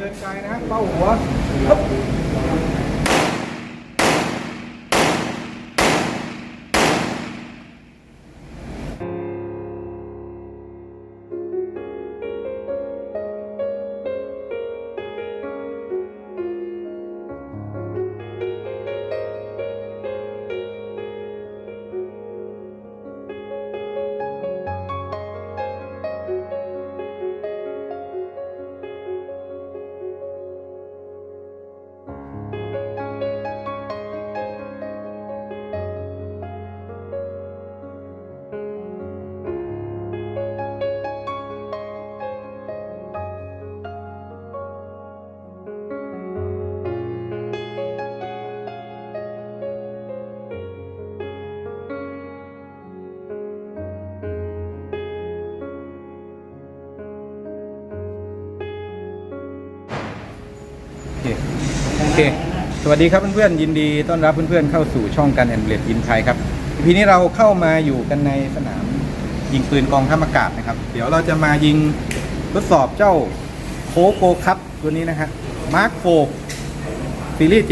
เดินไกลนะเป้าหัว เคสวัสดีครับเพื่อนๆยินดีต้อนรับเพื่อนๆเข้าสู่ช่องการแอนเบลดยินไทยครับทีนี้เราเข้ามาอยู่กันในสนามยิงปืนกองทัพอากาศนะครับ เดี๋ยวเราจะมายิงทดสอบเจ้าโคโกคัพตัวนี้นะฮะมาร์คโฟซีรีส์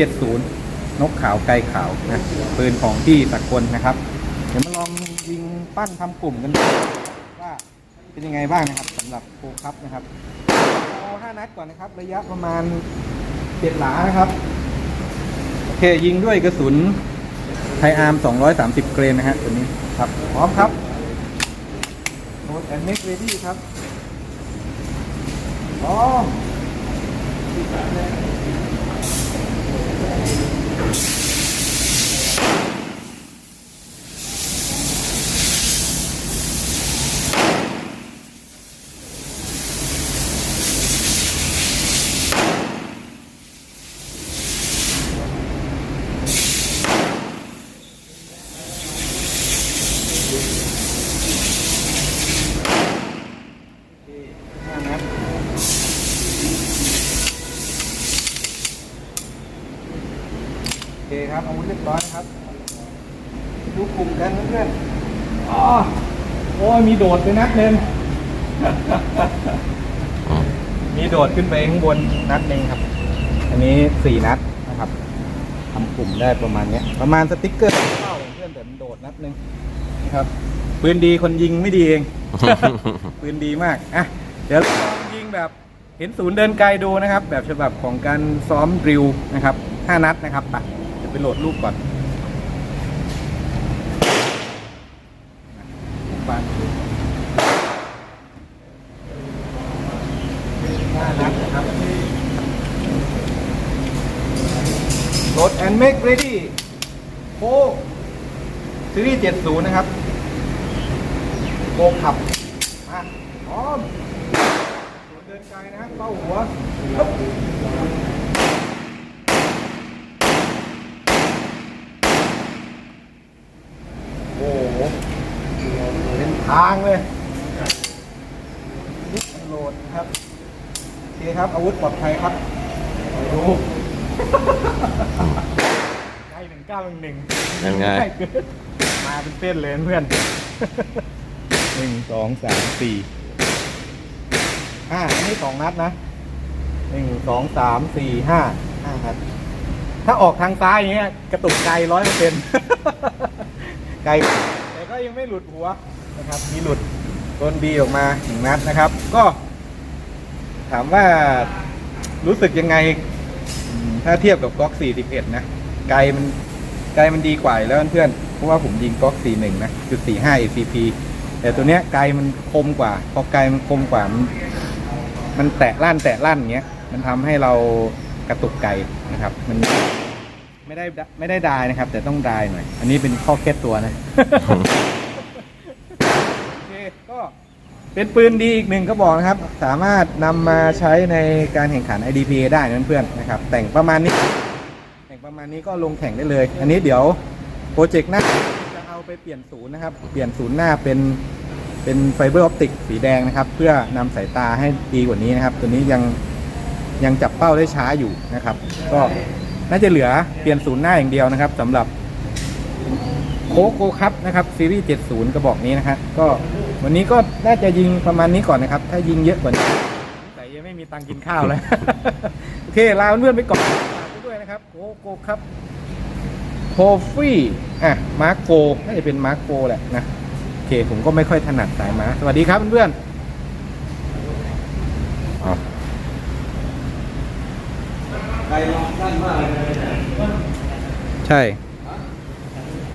70 นกขาวไกลขาวนะปืนของที่สากลนะครับ เดี๋ยวมาลองยิงปั้นทำกลุ่มกันดูว่าเป็นยังไงบ้างนะครับสำหรับโคคัพนะครับเอา5นัดก่อนนะครับ ระยะประมาณ เป็ดหนานะครับโอเคยิงด้วยกระสุนไทอาร์ม230 เกรนนะฮะตัวนี้ครับพร้อมครับโน้ตแอนด์เมกเรดี้ครับพร้อม เคครับอาวุธเรียบร้อยครับ ดูกลุ่มกันเพื่อนๆอ๋อโอ้ยมีโดดไปนัดหนึ่งมีโดดขึ้นไปข้างบนนัดหนึ่งครับ อันนี้สี่นัดนะครับทำกลุ่มได้ประมาณเนี้ย ประมาณสติ๊กเกอร์เข้าเพื่อนแต่มันโดดนัดหนึ่งนะครับปืนดีคนยิงไม่ดีเองปืนดีมากอะเดี๋ยวลองยิงแบบเห็นศูนย์เดินไกลดูนะครับ แบบฉบับของการซ้อมดริลนะครับห้านัดนะครับไป ยวไปโหลดรูปก่อนบ้านห้านัดนะครับโหลด and make ready โคซีรีส์70 นะครับโกขับมาพร้อมเดินไกลนะเป้าหัวปึ๊บโอ้โหเป็น ทางเลยนี่มันโหลดครับโอเคครับ อาวุธปลอดภัยครับดูใกล้หนึ่งเก้าหนึ่งหนึ่งยังไง ใกล้เกินมาเป็นเส้นเลยเพื่อนหนึ่งสองสามสี่ห้าอันนี้สองนัดนะหนึ่งสองสามสี่ห้าห้านัดถ้าออกทางซ้ายอย่างเงี้ย กระตุกไกลร้อยเปอร์เซ็นต์ไกลแต่ก็ยัง ไม่หลุดหัวนะครับมีหลุดโดนบีออกมาหนึ่งนัดนะครับ ก็ ถามว่ารู้สึกยังไง ถ้าเทียบกับก๊อก 41 นะ ไกลมันไกลมันดีกว่าแล้วเพื่อนเพราะว่าผมยิงก๊อก 41 นะจุด45 ACP แต่ตัวเนี้ยไกลมันคมกว่า พอไกลมันคมกว่า มันมันแตะลั่นแตะลั่นเงี้ย มันทำให้เรากระตุกไกลนะครับ มันไม่ได้ไม่ได้ดายนะครับ แต่ต้องดายหน่อย อันนี้เป็นข้อเคล็ดตัวนะ โอเคก็ เป็นปืนดีอีกหนึ่งก็บอกนะครับ สามารถนำมาใช้ในการแข่งขัน IDPA ได้นะเพื่อนๆนะครับ แต่งประมาณนี้ แต่งประมาณนี้ก็ลงแข่งได้เลย อันนี้เดี๋ยวโปรเจกต์หน้าจะเอาไปเปลี่ยนศูนย์นะครับ เปลี่ยนศูนย์หน้าเป็นเป็นไฟเบอร์ออปติกสีแดงนะครับ เพื่อนำสายตาให้ดีกว่านี้นะครับ ตัวนี้ยังยังจับเป้าได้ช้าอยู่นะครับ ก็น่าจะเหลือเปลี่ยนศูนย์หน้าอย่างเดียวนะครับสำหรับโคโกครับนะครับซีรีส์70 กระบอกนี้นะครับก็ วันนี้ก็น่าจะยิงประมาณนี้ก่อนนะครับ ถ้ายิงเยอะกว่านี้ใส่ยังไม่มีตังกินข้าวแล้วโอเคลาเพื่อนไปก่อนฝากไปด้วยนะครับโกโกครับโทฟี่อะมาร์โกน่าจะเป็นมาร์โกแหละนะโอเคผมก็ไม่ค่อยถนัดสายมาสวัสดีครับเพื่อนใช่